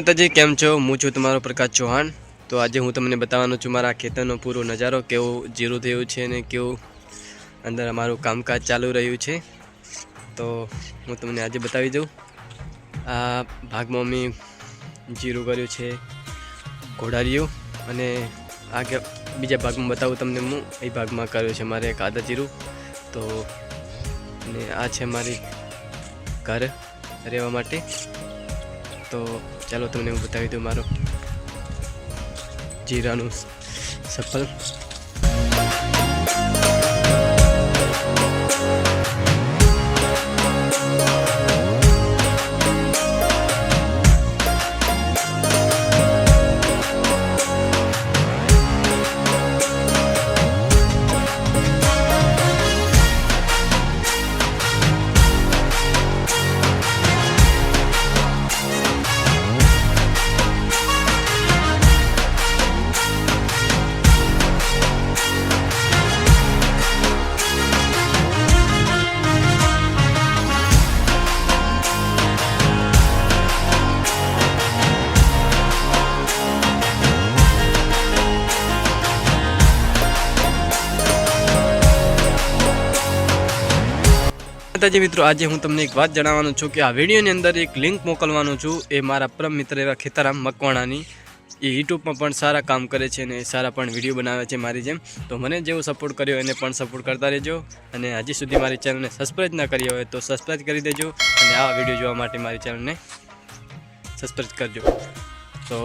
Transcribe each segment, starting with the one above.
માતાજી, કેમ છો? હું છું તમારો પ્રકાશ ચૌહાણ. તો આજે હું તમને બતાવવાનો છું મારા ખેતરનો પૂરો નજારો, કેવો જીરું થયું છે અને કેવું અંદર અમારું કામકાજ ચાલુ રહ્યું છે. તો હું તમને આજે બતાવી દઉં. આ ભાગમાં મેં જીરું કર્યું છે, ઘોડારિયું અને આ બીજા ભાગમાં બતાવું તમને હું. એ ભાગમાં કર્યું છે મારે એક જીરું. તો અને આ છે મારી ઘર રહેવા માટે. તો ચાલો તમને હું બતાવી દઉં મારો જીરાનું સફળ માતાજી મિત્રો, આજે હું તમને એક વાત જણાવવાનું છું કે આ વિડીયોની અંદર એક લિંક મોકલવાનું છું. એ મારા પરમ મિત્ર એવા ખેતારામ મકવાણાની. એ યુટ્યુબમાં પણ સારા કામ કરે છે અને સારા પણ વીડિયો બનાવે છે મારી જેમ. તો મને જેવો સપોર્ટ કર્યો એને પણ સપોર્ટ કરતા રહેજો. અને હજી સુધી મારી ચેનલને સબસ્ક્રાઈબ ના કરી હોય તો સબસ્ક્રાઈબ કરી દેજો. અને આ વીડિયો જોવા માટે મારી ચેનલને સબસ્ક્રાઈબ કરજો. તો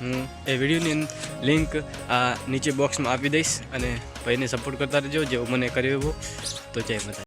હું એ વિડીયોની લિંક આ નીચે બોક્સમાં આપી દઈશ. અને ભાઈને સપોર્ટ કરતા રહેજો, જેવો મને કર્યો એવો. તો જય માતા